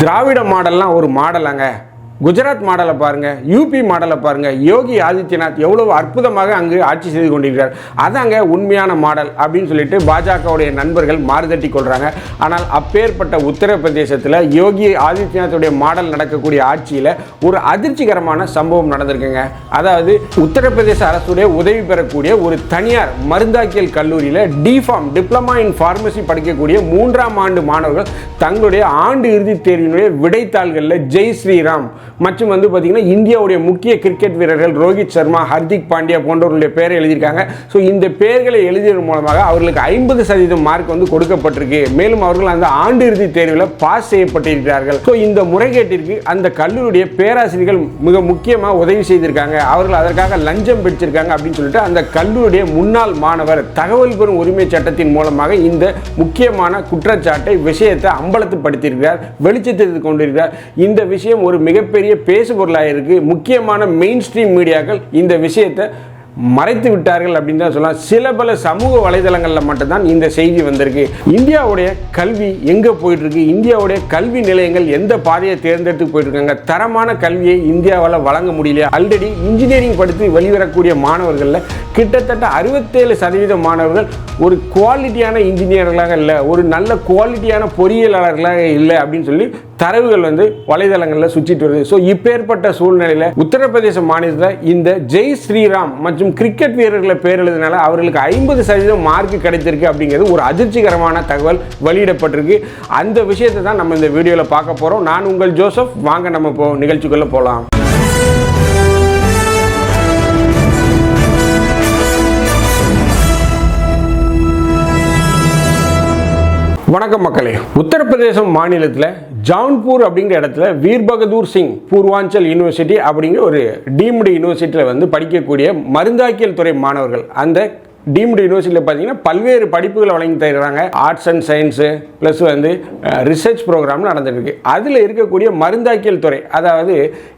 திராவிட மாடல்லாம் ஒரு மாடலாங்க. குஜராத் மாடலை பாருங்க யூபி மாடலை பாருங்கள் யோகி ஆதித்யநாத் எவ்வளவு அற்புதமாக அங்கு ஆட்சி செய்து கொண்டிருக்கிறார். அதாங்க உண்மையான மாடல் அப்படின்னு சொல்லிட்டு பாஜகவுடைய நண்பர்கள் மாறுதட்டி கொள்கிறாங்க ஆனால் அப்பேற்பட்ட உத்தரப்பிரதேசத்தில் யோகி ஆதித்யநாத்துடைய மாடல் நடக்கக்கூடிய ஆட்சியில் ஒரு அதிர்ச்சிகரமான சம்பவம் நடந்திருக்குங்க. அதாவது உத்தரப்பிரதேச அரசுடைய உதவி பெறக்கூடிய ஒரு தனியார் மருந்தாக்கியல் கல்லூரியில் டிஃபார்ம் டிப்ளமா இன் ஃபார்மசி படிக்கக்கூடிய மூன்றாம் ஆண்டு மாணவர்கள் தங்களுடைய ஆண்டு இறுதித் தேர்வினுடைய விடைத்தாள்களில் ஜெய் ஸ்ரீராம் மற்றும் வந்து பார்த்தீங்கன்னா இந்தியாவுடைய முக்கிய கிரிக்கெட் வீரர்கள் ரோஹித் சர்மா ஹர்திக் பாண்டியா போன்றவர்களுடைய பெயரை எழுதியிருக்காங்க. ஸோ இந்த பெயர்களை எழுதியதன் மூலமாக அவர்களுக்கு ஐம்பது சதவீதம் மார்க் வந்து கொடுக்கப்பட்டிருக்கு. மேலும் அவர்கள் அந்த ஆண்டு இறுதி தேர்வில் பாஸ் செய்யப்பட்டிருக்கிறார்கள். ஸோ இந்த முறைகேட்டிற்கு அந்த கல்லூரியுடைய பேராசிரியர்கள் மிக முக்கியமாக உதவி செய்திருக்காங்க. அவர்கள் அதற்காக லஞ்சம் பிடிச்சிருக்காங்க அப்படின்னு சொல்லிட்டு அந்த கல்லூரியுடைய முன்னாள் மாணவர் தகவல் பெறும் உரிமை சட்டத்தின் மூலமாக இந்த முக்கியமான குற்றச்சாட்டை விஷயத்தை அம்பலத்துப்படுத்தியிருக்கிறார் வெளிச்சத்திற்கு கொண்டிருக்கிறார் இந்த விஷயம் ஒரு மிகப்பெரிய பேசுபொருளாக இருக்கு. முக்கியமான மெயின் ஸ்ட்ரீம் மீடியாக்கள் இந்த விஷயத்தை மறைத்து விட்டார்கள் அப்படின்னு தான் சொல்லலாம். சில பல சமூக வலைதளங்களில் மட்டும்தான் இந்த செய்தி வந்திருக்கு. இந்தியாவுடைய கல்வி எங்கே போயிட்டு இருக்கு இந்தியாவுடைய கல்வி நிலையங்கள் எந்த பாதையை தேர்ந்தெடுத்து போயிட்டு இருக்காங்க தரமான கல்வியை இந்தியாவால் வழங்க முடியலையா? ஆல்ரெடி இன்ஜினியரிங் படித்து வெளிவரக்கூடிய மாணவர்களில் கிட்டத்தட்ட அறுபத்தேழு சதவீதம் மாணவர்கள் ஒரு குவாலிட்டியான இன்ஜினியர்களாக இல்லை ஒரு நல்ல குவாலிட்டியான பொறியியலாளர்களாக இல்லை அப்படின்னு சொல்லி தரவுகள் வந்து வலைதளங்களில் சுற்றிட்டு வருது. ஸோ இப்பேற்பட்ட சூழ்நிலையில் உத்தரப்பிரதேச மாநிலத்தில் இந்த ஜெய் ஸ்ரீராம் மற்றும் கிரிக்கெட் வீரர்களை பேர் எழுதினால அவர்களுக்கு ஐம்பது சதவீதம் மார்க் கிடைத்திருக்கு அப்படிங்கிறது ஒரு அதிர்ச்சிகரமான தகவல் வெளியிடப்பட்டிருக்கு. அந்த விஷயத்தை தான் நம்ம இந்த வீடியோவில் பார்க்க போகிறோம் நான் உங்கள் ஜோசப். வாங்க நம்ம இப்போ நிகழ்ச்சிக்குள்ளே போகலாம் வணக்கம் மக்களே. உத்தரப்பிரதேசம் மாநிலத்தில் ஜான்பூர் அப்படிங்கிற இடத்துல வீர் பகதூர் சிங் பூர்வாஞ்சல் யூனிவர்சிட்டி அப்படிங்கிற ஒரு டீம்டு யூனிவர்சிட்டியில் வந்து படிக்கக்கூடிய மருந்தாக்கியல் துறை மாணவர்கள். அந்த டீம்டு யூனிவர்சிட்டியில் பார்த்தீங்கன்னா பல்வேறு படிப்புகளை வழங்கி தருகிறாங்க. ஆர்ட்ஸ் அண்ட் சயின்ஸு ப்ளஸ் வந்து ரிசர்ச் ப்ரோக்ராம் நடந்துட்டுருக்கு. அதில் இருக்கக்கூடிய மருந்தாக்கியல் துறை அதாவது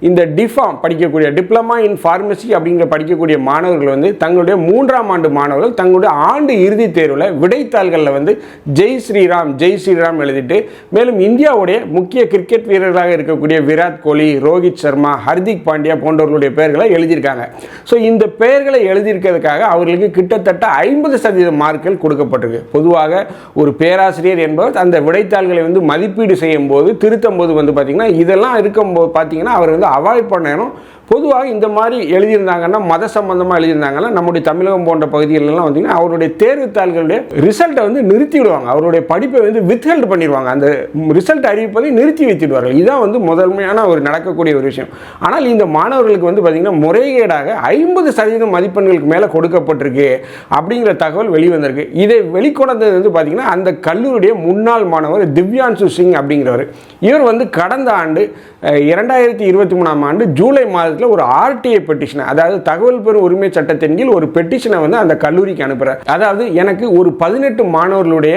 இந்த டிஃபாம் படிக்கக்கூடிய டிப்ளமா இன் ஃபார்மசி அப்படிங்கிற படிக்கக்கூடிய மாணவர்கள் வந்து தங்களுடைய மூன்றாம் ஆண்டு மாணவர்கள் தங்களுடைய ஆண்டு இறுதித் தேர்வில் விடைத்தாள்களில் வந்து ஜெய் ஸ்ரீராம் ஜெய் ஸ்ரீராம் எழுதிட்டு மேலும் இந்தியாவுடைய முக்கிய கிரிக்கெட் வீரர்களாக இருக்கக்கூடிய விராட் கோலி ரோஹித் சர்மா ஹர்திக் பாண்டியா போன்றவர்களுடைய பெயர்களை எழுதியிருக்காங்க. ஸோ இந்த பெயர்களை எழுதியிருக்கிறதுக்காக அவர்களுக்கு கிட்டத்தட்ட ஐம்பது சதவீத மார்க்குகள் கொடுக்கப்பட்டிருக்கு. பொதுவாக ஒரு பேராசிரியர் என்பவர் அந்த விடைத்தாள்களை வந்து மதிப்பீடு செய்யும் போது திருத்தும் போது வந்து பார்த்திங்கன்னா இதெல்லாம் இருக்கும்போது பார்த்தீங்கன்னா அவர் வந்து அவாய்ட் பண்ணணும் பொதுவாக இந்த மாதிரி எழுதியிருந்தாங்கன்னா மத சம்பந்தமாக எழுதியிருந்தாங்கன்னா நம்முடைய தமிழகம் போன்ற பகுதிகளெல்லாம் வந்தீங்கன்னா அவருடைய தேர்வுத்தாள்களுடைய ரிசல்ட்டை வந்து நிறுத்தி விடுவாங்க அவருடைய படிப்பை வந்து வித்ஹெல்ட் பண்ணிடுவாங்க. அந்த ரிசல்ட் அறிவிப்பதை நிறுத்தி வைத்திடுவார்கள். இதுதான் வந்து முதன்மையான ஒரு நடக்கக்கூடிய ஒரு விஷயம். ஆனால் இந்த மாணவர்களுக்கு வந்து பார்த்திங்கன்னா முறைகேடாக ஐம்பது சதவீதம் மதிப்பெண்களுக்கு மேலே கொடுக்கப்பட்டிருக்கு அப்படிங்கிற தகவல் வெளிவந்திருக்கு. இதை வெளிக்கொணர்ந்தது வந்து பார்த்திங்கன்னா அந்த கல்லூரியுடைய முன்னாள் மாணவர் திவ்யான்சு சிங் அப்படிங்கிறவர். இவர் வந்து கடந்த ஆண்டு இரண்டாயிரத்தி இருபத்தி மூணாம் ஆண்டு ஜூலை மாதம் காலத்தில் ஒரு ஆர்டிஐ பெட்டிஷனை அதாவது தகவல் பெறும் உரிமை சட்டத்தின் கீழ் ஒரு பெட்டிஷனை வந்து அந்த கல்லூரிக்கு அனுப்புகிறார் அதாவது எனக்கு ஒரு பதினெட்டு மாணவர்களுடைய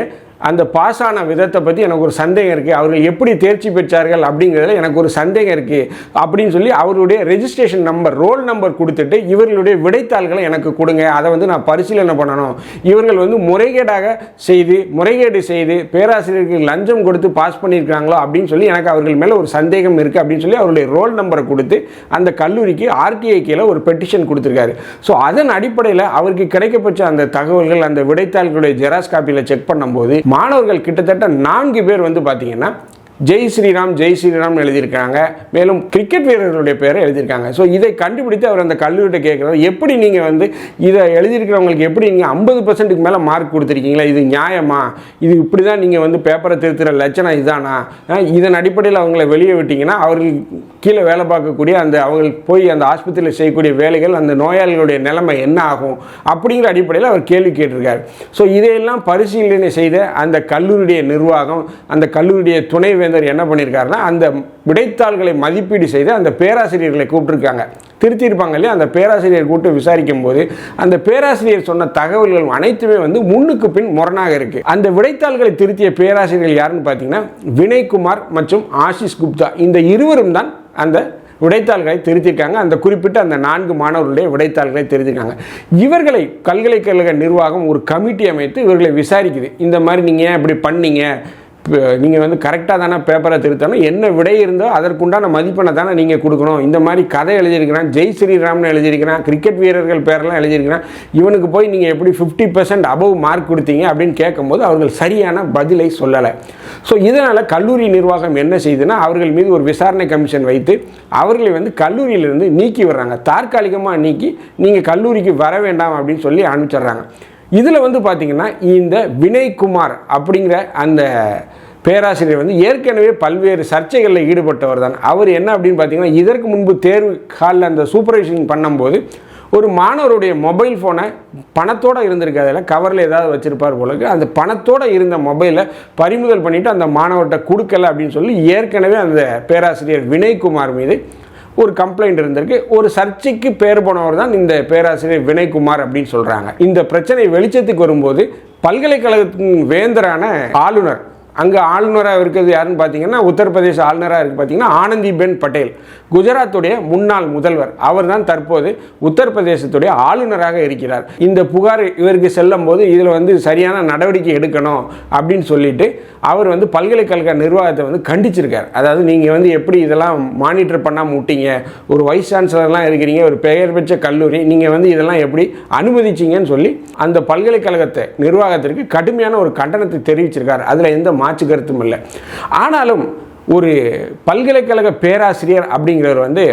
அந்த பாஸ் ஆன விதத்தை பற்றி எனக்கு ஒரு சந்தேகம் இருக்குது அவர்கள் எப்படி தேர்ச்சி பெற்றார்கள் அப்படிங்கிறதுல எனக்கு ஒரு சந்தேகம் இருக்குது அப்படின்னு சொல்லி அவருடைய ரெஜிஸ்ட்ரேஷன் நம்பர் ரோல் நம்பர் கொடுத்துட்டு இவர்களுடைய விடைத்தாள்களை எனக்கு கொடுங்க. அதை வந்து நான் பரிசீலனை பண்ணணும். இவர்கள் வந்து முறைகேடாக செய்து முறைகேடு செய்து பேராசிரியருக்கு லஞ்சம் கொடுத்து பாஸ் பண்ணியிருக்காங்களோ அப்படின்னு சொல்லி எனக்கு அவர்கள் மேலே ஒரு சந்தேகம் இருக்குது அப்படின்னு சொல்லி அவருடைய ரோல் நம்பரை கொடுத்து அந்த கல்லூரிக்கு ஆர்டிஐக்கியில் ஒரு பெட்டிஷன் கொடுத்துருக்காரு. ஸோ அதன் அடிப்படையில் அவருக்கு கிடைக்கப்பெற்ற அந்த தகவல்கள் அந்த விடைத்தாள்களுடைய ஜெராக்ஸ் காப்பியில் செக் பண்ணும்போது மாணவர்கள் கிட்டத்தட்ட நான்கு பேர் வந்து பார்த்தீங்கன்னா ஜெய் ஸ்ரீராம் ஜெய் ஸ்ரீராம் எழுதியிருக்காங்க. மேலும் கிரிக்கெட் வீரர்களுடைய பேரை எழுதியிருக்காங்க. ஸோ இதை கண்டுபிடித்து அவர் அந்த கல்லூரிகிட்ட கேட்குறாரு. எப்படி நீங்கள் வந்து இதை எழுதியிருக்கிறவங்களுக்கு எப்படி நீங்கள் ஐம்பது பர்சன்ட்டுக்கு மேலே மார்க் கொடுத்துருக்கீங்களா? இது நியாயமா? இது இப்படி தான் நீங்கள் வந்து பேப்பரை திருத்துகிற லட்சணம் இதுதானா இதன் அடிப்படையில் அவங்கள வெளியே விட்டிங்கன்னா அவர்கள் கீழே வேலை பார்க்கக்கூடிய அந்த அவர்கள் போய் அந்த ஆஸ்பத்திரியில் செய்யக்கூடிய வேலைகள் அந்த நோயாளிகளுடைய நிலைமை என்ன ஆகும்? அப்படிங்கிற அடிப்படையில் அவர் கேள்வி கேட்டிருக்காரு. ஸோ இதையெல்லாம் பரிசீலனை செய்த அந்த கல்லூரியுடைய நிர்வாகம் அந்த கல்லூரியுடைய துணைவேந்தர் என்ன பண்ணியிருக்காருன்னா அந்த விடைத்தாள்களை மதிப்பீடு செய்து அந்த பேராசிரியர்களை கூப்பிட்டுருக்காங்க. திருத்தியிருப்பாங்க இல்லையா? அந்த பேராசிரியர் கூப்பிட்டு விசாரிக்கும் போது அந்த பேராசிரியர் சொன்ன தகவல்கள் அனைத்துமே வந்து முன்னுக்கு பின் முரணாக இருக்கு. அந்த விடைத்தாள்களை திருத்திய பேராசிரியர்கள் யாருன்னு பார்த்தீங்கன்னா வினய்குமார் மற்றும் ஆஷிஷ் குப்தா. இந்த இருவரும் தான் அந்த விடைத்தாள்களை திருத்திருக்காங்க அந்த குறிப்பிட்ட அந்த நான்கு மாணவர்களுடைய விடைத்தாள்களை திருத்திருக்காங்க இவர்களை பல்கலைக்கழக நிர்வாகம் ஒரு கமிட்டி அமைத்து இவர்களை விசாரிக்குது. இந்த மாதிரி நீங்கள் ஏன் இப்படி பண்ணீங்க? நீங்கள் வந்து கரெக்டாக தானே பேப்பரை திருத்தணும். என்ன விடை இருந்தோ அதற்குண்டான மதிப்பெண்ணை தானே நீங்கள் கொடுக்கணும். இந்த மாதிரி கதை எழுதியிருக்கிறான் ஜெய் ஸ்ரீராம்னு எழுதியிருக்கிறான் கிரிக்கெட் வீரர்கள் பேரெல்லாம் எழுதியிருக்கிறான். இவனுக்கு போய் நீங்கள் எப்படி ஃபிஃப்டி பர்சன்ட் அபவ் மார்க் கொடுத்தீங்க அப்படின்னு கேட்கும்போது அவர்கள் சரியான பதிலை சொல்லலை. ஸோ இதனால் கல்லூரி நிர்வாகம் என்ன செய்யுதுன்னா அவர்கள் மீது ஒரு விசாரணை கமிஷன் வைத்து அவர்களை வந்து கல்லூரியிலிருந்து நீக்கி வர்றாங்க தற்காலிகமாக நீக்கி நீங்கள் கல்லூரிக்கு வர வேண்டாம் அப்படின்னு சொல்லி அனுப்பிச்சிடுறாங்க. இதில் வந்து பார்த்திங்கன்னா இந்த வினய்குமார் அப்படிங்கிற அந்த பேராசிரியர் வந்து ஏற்கனவே பல்வேறு சர்ச்சைகளில் ஈடுபட்டவர் தான். அவர் என்ன அப்படின்னு பார்த்தீங்கன்னா இதற்கு முன்பு தேர்வு காலில் அந்த சூப்பர்வைசிங் பண்ணும்போது ஒரு மாணவருடைய மொபைல் ஃபோனை பணத்தோடு இருந்திருக்கு. அதில் கவரில் ஏதாவது வச்சுருப்பார் போலக்கு அந்த பணத்தோடு இருந்த மொபைலை பறிமுதல் பண்ணிவிட்டு அந்த மாணவர்கிட்ட கொடுக்கல அப்படின்னு சொல்லி ஏற்கனவே அந்த பேராசிரியர் வினய்குமார் மீது ஒரு கம்ப்ளைண்ட் இருந்திருக்கு. ஒரு சர்ச்சைக்கு பேர் போனவர் தான் இந்த பேராசிரியர் வினய்குமார் அப்படின்னு சொல்கிறாங்க இந்த பிரச்சனை வெளிச்சத்துக்கு வரும்போது பல்கலைக்கழகத்தின் வேந்தரான ஆளுநர் அங்கே ஆளுநராக இருக்கிறது யாருன்னு பார்த்தீங்கன்னா உத்தரப்பிரதேச ஆளுநராக இருக்குது பார்த்தீங்கன்னா ஆனந்திபென் பட்டேல். குஜராத்துடைய முன்னாள் முதல்வர். அவர் தான் தற்போது உத்தரப்பிரதேசத்துடைய ஆளுநராக இருக்கிறார். இந்த புகார் இவருக்கு செல்லும் போது இதில் வந்து சரியான நடவடிக்கை எடுக்கணும் அப்படின்னு சொல்லிட்டு அவர் வந்து பல்கலைக்கழக நிர்வாகத்தை வந்து கண்டிச்சிருக்கார். அதாவது நீங்கள் வந்து எப்படி இதெல்லாம் மானிட்டர் பண்ணாமல் விட்டீங்க? ஒரு வைஸ் சான்சலர்லாம் இருக்கிறீங்க ஒரு பெயர் பெற்ற கல்லூரி நீங்கள் வந்து இதெல்லாம் எப்படி அனுமதிச்சிங்கன்னு சொல்லி அந்த பல்கலைக்கழகத்தை நிர்வாகத்திற்கு கடுமையான ஒரு கண்டனத்தை தெரிவிச்சிருக்கார். அதில் எந்த மாற்று கருத்தும் இல்லை. ஆனாலும் ஒரு பல்கலைக்கழக பேராசிரியர் அப்படிங்கிறவர் வந்து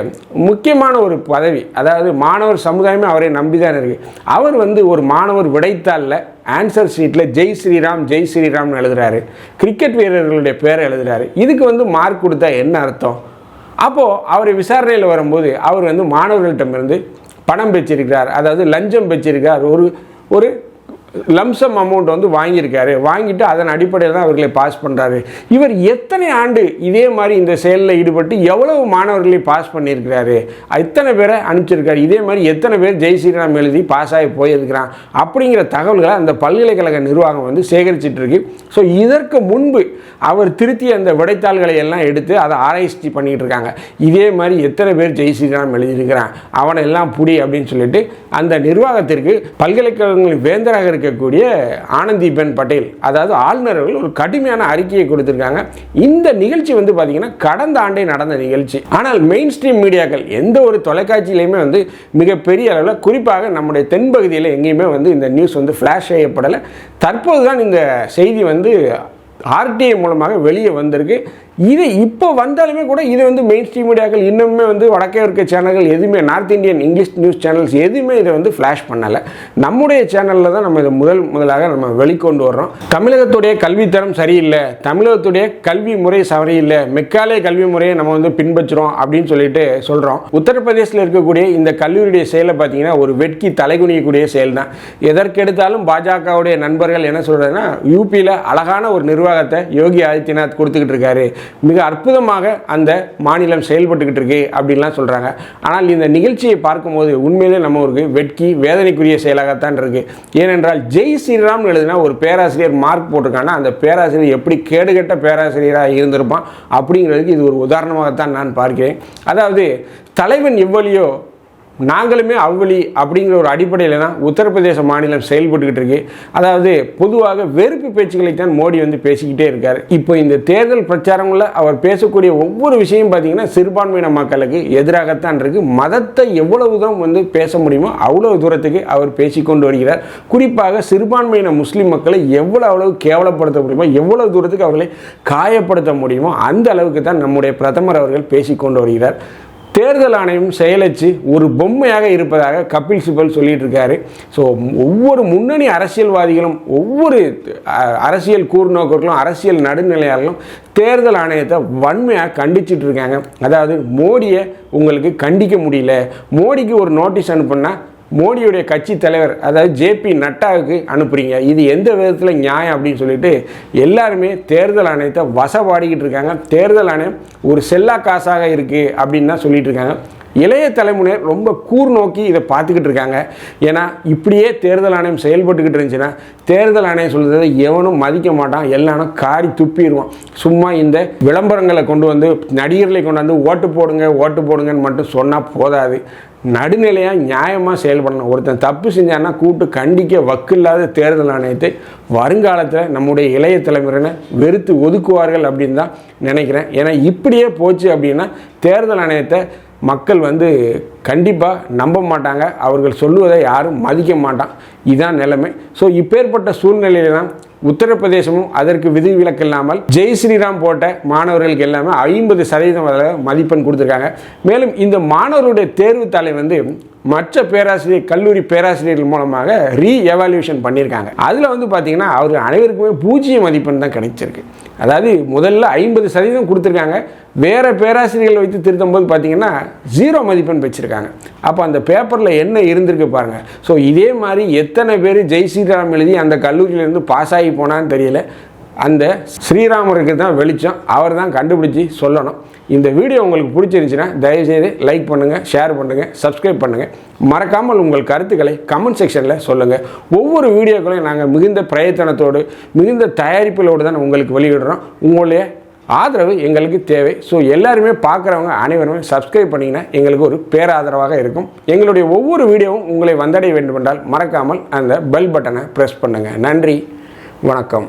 முக்கியமான ஒரு பதவி அதாவது மாணவர் சமுதாயமே அவரை நம்பி தான் இருக்குது அவர் வந்து ஒரு மாணவர் விடைத்தாளில் ஆன்சர் ஷீட்டில் ஜெய் ஸ்ரீராம் ஜெய் ஸ்ரீராம்னு எழுதுறாரு. கிரிக்கெட் வீரர்களுடைய பேரை எழுதுறாரு. இதுக்கு வந்து மார்க் கொடுத்தா என்ன அர்த்தம்? அப்போது அவர் விசாரணையில் வரும்போது அவர் வந்து மாணவர்களிடமிருந்து பணம் பெற்றிருக்கிறார் அதாவது லஞ்சம் பெற்றிருக்கிறார். ஒரு ஒரு லம்சம் அமௌண்ட் வந்து வாங்கியிருக்காரு. வாங்கிட்டு அதன் அடிப்படையில் தான் அவர்களை பாஸ் பண்ணுறாரு இவர் எத்தனை ஆண்டு இதே மாதிரி இந்த செயலில் ஈடுபட்டு எவ்வளவு மாணவர்களை பாஸ் பண்ணியிருக்கிறாரு? எத்தனை பேரை அனுப்பிச்சிருக்காரு. இதே மாதிரி எத்தனை பேர் ஜெய் ஸ்ரீராம் எழுதி பாஸ் ஆகி போயிருக்கிறான்? அப்படிங்கிற தகவல்களை அந்த பல்கலைக்கழக நிர்வாகம் வந்து சேகரிச்சிட்டு இருக்கு. ஸோ இதற்கு முன்பு அவர் திருத்திய அந்த விடைத்தாள்களை எல்லாம் எடுத்து அதை ஆராய்ச்சி பண்ணிகிட்டு இருக்காங்க. இதே மாதிரி எத்தனை பேர் ஜெய் ஸ்ரீராம் எழுதியிருக்கிறான்? அவனை எல்லாம் புடி அப்படின்னு சொல்லிட்டு அந்த நிர்வாகத்திற்கு பல்கலைக்கழகங்களின் வேந்தராக இருக்கக்கூடிய ஆனந்திபென் பட்டேல். அதாவது ஆளுநர் அவர்கள் ஒரு கடுமையான அறிக்கையை கொடுத்திருக்காங்க. இந்த நிகழ்ச்சி வந்து பார்த்தீங்கன்னா கடந்த ஆண்டே நடந்த நிகழ்ச்சி. ஆனால் மெயின் ஸ்ட்ரீம் மீடியாக்கள் எந்த ஒரு தொலைக்காட்சியிலையுமே வந்து மிகப்பெரிய அளவில் குறிப்பாக நம்முடைய தென்பகுதியில் எங்கேயுமே வந்து இந்த நியூஸ் வந்து ஃப்ளாஷ் செய்யப்படலை. தற்போது தான் இந்த செய்தி வந்து ஆர்டிஐ மூலமாக வெளியே வந்திருக்கு. இது இப்போ வந்தாலுமே கூட இது வந்து மெயின் ஸ்ட்ரீம் மீடியாக்கள் இன்னுமே வந்து வடக்கே இருக்க சேனல்கள் எதுவுமே north Indian English news channels எதுவுமே இதை வந்து ஃப்ளாஷ் பண்ணலை. நம்முடைய சேனலில் தான் நம்ம இதை முதல் முதலாக நம்ம வெளிக்கொண்டு வர்றோம். தமிழகத்துடைய கல்வித்தரம் சரியில்லை. தமிழகத்துடைய கல்வி முறை சரியில்லை. மெக்காலே கல்வி முறையை நம்ம வந்து பின்பற்றுறோம் அப்படின்னு சொல்லிட்டு சொல்கிறோம் உத்தரப்பிரதேசத்தில் இருக்கக்கூடிய இந்த கல்லூரியுடைய செயலை பார்த்தீங்கன்னா ஒரு வெட்கி தலைகுனியக்கூடிய செயல் தான் எதற்கெடுத்தாலும் பாஜகவுடைய நண்பர்கள் என்ன சொல்கிறதுன்னா யூபியில் அழகான ஒரு நிர்வாகத்தை யோகி ஆதித்யநாத் கொடுத்துக்கிட்டு இருக்காரு. மிக அற்புதமாக அந்த மாநிலம் செயல்பட்டுக்கிட்டு இருக்கு அப்படின்லாம் சொல்கிறாங்க ஆனால் இந்த நிகழ்ச்சியை பார்க்கும்போது உண்மையிலே நம்ம ஒரு வெட்கி வேதனைக்குரிய செயலாகத்தான் இருக்குது ஏனென்றால் ஜெய் ஸ்ரீராம் எழுதினா ஒரு பேராசிரியர் மார்க் போட்டிருக்காங்கன்னா அந்த பேராசிரியர் எப்படி கேடுகட்ட பேராசிரியராக இருந்திருப்பான் அப்படிங்கிறதுக்கு இது ஒரு உதாரணமாகத்தான் நான் பார்க்கிறேன். அதாவது தலைவன் எவ்வளியோ நாங்களுமே அவ்வளி அப்படிங்கிற ஒரு அடிப்படையில் தான் உத்தரப்பிரதேச மாநிலம் செயல்பட்டுக்கிட்டு இருக்கு. அதாவது பொதுவாக வெறுப்பு பேச்சுக்களை தான் மோடி வந்து பேசிக்கிட்டே இருக்கார். இப்போ இந்த தேர்தல் பிரச்சாரங்களில் அவர் பேசக்கூடிய ஒவ்வொரு விஷயம் பார்த்தீங்கன்னா சிறுபான்மையின மக்களுக்கு எதிராகத்தான் இருக்கு. மதத்தை எவ்வளவு தான் வந்து பேச முடியுமோ அவ்வளவு தூரத்துக்கு அவர் பேசிக்கொண்டு வருகிறார். குறிப்பாக சிறுபான்மையின முஸ்லீம் மக்களை எவ்வளவு அளவு கேவலப்படுத்த முடியுமோ எவ்வளவு தூரத்துக்கு அவர்களை காயப்படுத்த முடியுமோ அந்த அளவுக்கு தான் நம்முடைய பிரதமர் அவர்கள் பேசிக்கொண்டு வருகிறார். தேர்தல் ஆணையம் செயலச்சு ஒரு பொம்மையாக இருப்பதாக கபில் சிபல் சொல்லிட்டு இருக்காரு ஸோ ஒவ்வொரு முன்னணி அரசியல்வாதிகளும் ஒவ்வொரு அரசியல் கூர்நோக்கர்களும் அரசியல் நடுநிலையாளர்களும் தேர்தல் ஆணையத்தை வன்மையாக கண்டிச்சுட்டு இருக்காங்க அதாவது மோடியை உங்களுக்கு கண்டிக்க முடியல. மோடிக்கு ஒரு நோட்டீஸ் அனுப்புனா மோடியுடைய கட்சி தலைவர் அதாவது ஜேபி நட்டாவுக்கு அனுப்புறீங்க. இது எந்த விதத்தில் நியாயம் அப்படின்னு சொல்லிட்டு எல்லாருமே தேர்தல் ஆணையத்தை வசப்பாடிக்கிட்டு இருக்காங்க. தேர்தல் ஆணையம் ஒரு செல்லா காசாக இருக்குது அப்படின்னு தான் சொல்லிட்டு இருக்காங்க. இளைய தலைமுறையினர் ரொம்ப கூர் நோக்கி இதை பார்த்துக்கிட்டு இருக்காங்க. ஏன்னா இப்படியே தேர்தல் ஆணையம் செயல்பட்டுக்கிட்டு இருந்துச்சுன்னா தேர்தல் ஆணையம் சொல்கிறத எவனும் மதிக்க மாட்டான் எல்லாரும் காரி துப்பிடுவான். சும்மா இந்த விளம்பரங்களை கொண்டு வந்து நடிகர்களை கொண்டு வந்து ஓட்டு போடுங்க ஓட்டு போடுங்கன்னு மட்டும் சொன்னால் போதாது. நடுநிலையாக நியாயமாக செயல்படணும். ஒருத்தன் தப்பு செஞ்சான்னா கூட்டு கண்டிக்க வக்கில்லாத தேர்தல் ஆணையத்தை வருங்காலத்தில் நம்முடைய இளைய தலைமுறையினை வெறுத்து ஒதுக்குவார்கள் அப்படின்னு தான் நினைக்கிறேன். ஏன்னா இப்படியே போச்சு அப்படின்னா தேர்தல் ஆணையத்தை மக்கள் வந்து கண்டிப்பாக நம்ப மாட்டாங்க. அவர்கள் சொல்லுவதை யாரும் மதிக்க மாட்டான். இதுதான் நிலைமை. ஸோ இப்பேற்பட்ட சூழ்நிலையில தான் உத்தரப்பிரதேசமும் அதற்கு விதிவிலக்கு இல்லாமல் ஜெய் ஸ்ரீராம் போட்ட மாணவர்களுக்கு எல்லாமே ஐம்பது சதவீதம் அதில் மதிப்பெண் கொடுத்துருக்காங்க. மேலும் இந்த மாணவருடைய தேர்வுத்தாளை வந்து மற்ற பேராசிரியர் கல்லூரி பேராசிரியர்கள் மூலமாக ரீ எவால்யூஷன் பண்ணியிருக்காங்க. அதில் வந்து பார்த்தீங்கன்னா அவர் அனைவருக்குமே பூஜ்ஜிய மதிப்பெண் தான் கிடைச்சிருக்கு. அதாவது முதல்ல ஐம்பது சதவீதம் கொடுத்துருக்காங்க. வேறு பேராசிரியர்களை வைத்து திருத்தும் போது பார்த்தீங்கன்னா ஜீரோ மதிப்பெண் வச்சுருக்காங்க. அப்போ அந்த பேப்பரில் என்ன இருந்திருக்கு பாருங்கள் ஸோ இதே மாதிரி எத்தனை பேர் ஜெய் ஸ்ரீராம் எழுதி அந்த கல்லூரியிலேருந்து பாஸ் ஆகி போனான்னு தெரியல. அந்த ஸ்ரீராமருக்கு தான் வெளிச்சம். அவர் தான் கண்டுபிடிச்சி சொல்லணும். இந்த வீடியோ உங்களுக்கு பிடிச்சிருந்துச்சுன்னா தயவுசெய்து லைக் பண்ணுங்கள் ஷேர் பண்ணுங்கள் சப்ஸ்கிரைப் பண்ணுங்கள் மறக்காமல் உங்கள் கருத்துக்களை கமெண்ட் செக்ஷனில் சொல்லுங்கள் ஒவ்வொரு வீடியோக்களையும் நாங்கள் மிகுந்த பிரயத்தனத்தோடு மிகுந்த தயாரிப்புகளோடு தான் உங்களுக்கு வெளியிடுறோம். உங்களுடைய ஆதரவு எங்களுக்கு தேவை. ஸோ எல்லாருமே பார்க்குறவங்க அனைவருமே சப்ஸ்கிரைப் பண்ணிங்கன்னா எங்களுக்கு ஒரு பேராதரவாக இருக்கும். எங்களுடைய ஒவ்வொரு வீடியோவும் உங்களை வந்தடைய வேண்டுமென்றால் மறக்காமல் அந்த பெல் பட்டனை ப்ரெஸ் பண்ணுங்கள் நன்றி. வணக்கம்.